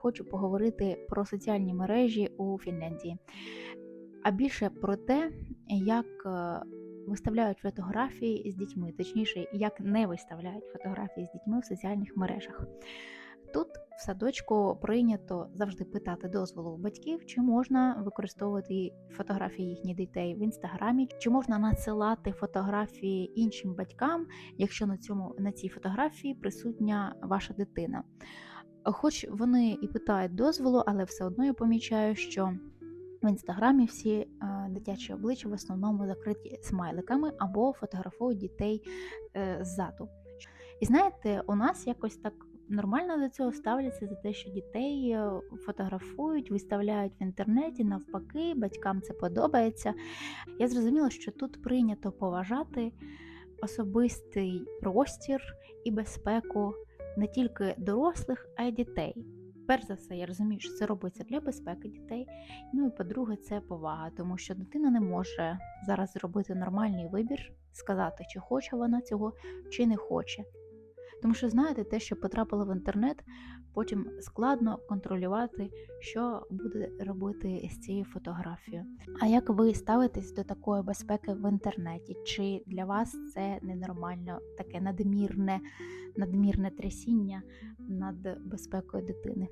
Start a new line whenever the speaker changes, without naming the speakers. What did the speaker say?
хочу поговорити про соціальні мережі у Фінляндії, а більше про те, як е, виставляють фотографії з дітьми, точніше, як не виставляють фотографії з дітьми в соціальних мережах. Тут в садочку прийнято завжди питати дозволу у батьків, чи можна використовувати фотографії їхніх дітей в інстаграмі, чи можна надсилати фотографії іншим батькам, якщо на цьому на цій фотографії присутня ваша дитина. Хоч вони і питають дозволу, але все одно я помічаю, що в інстаграмі всі дитячі обличчя в основному закриті смайликами або фотографують дітей е, ззаду. І знаєте, у нас якось так нормально до цього ставляться за те, що дітей е, фотографують, виставляють в інтернеті, навпаки, батькам це подобається. Я зрозуміла, що тут прийнято поважати особистий простір і безпеку не тільки дорослих, а й дітей. Перш за все, я розумію, що це робиться для безпеки дітей. Ну і по-друге, це повага, тому що дитина не може зараз зробити нормальний вибір, сказати, чи хоче вона цього, чи не хоче. Тому що, знаєте, те, що потрапило в інтернет, потім складно контролювати, що буде робити з цією фотографією. А як ви ставитесь до такої безпеки в інтернеті? Чи для вас це ненормально таке надмірне, надмірне трясіння над безпекою дитини?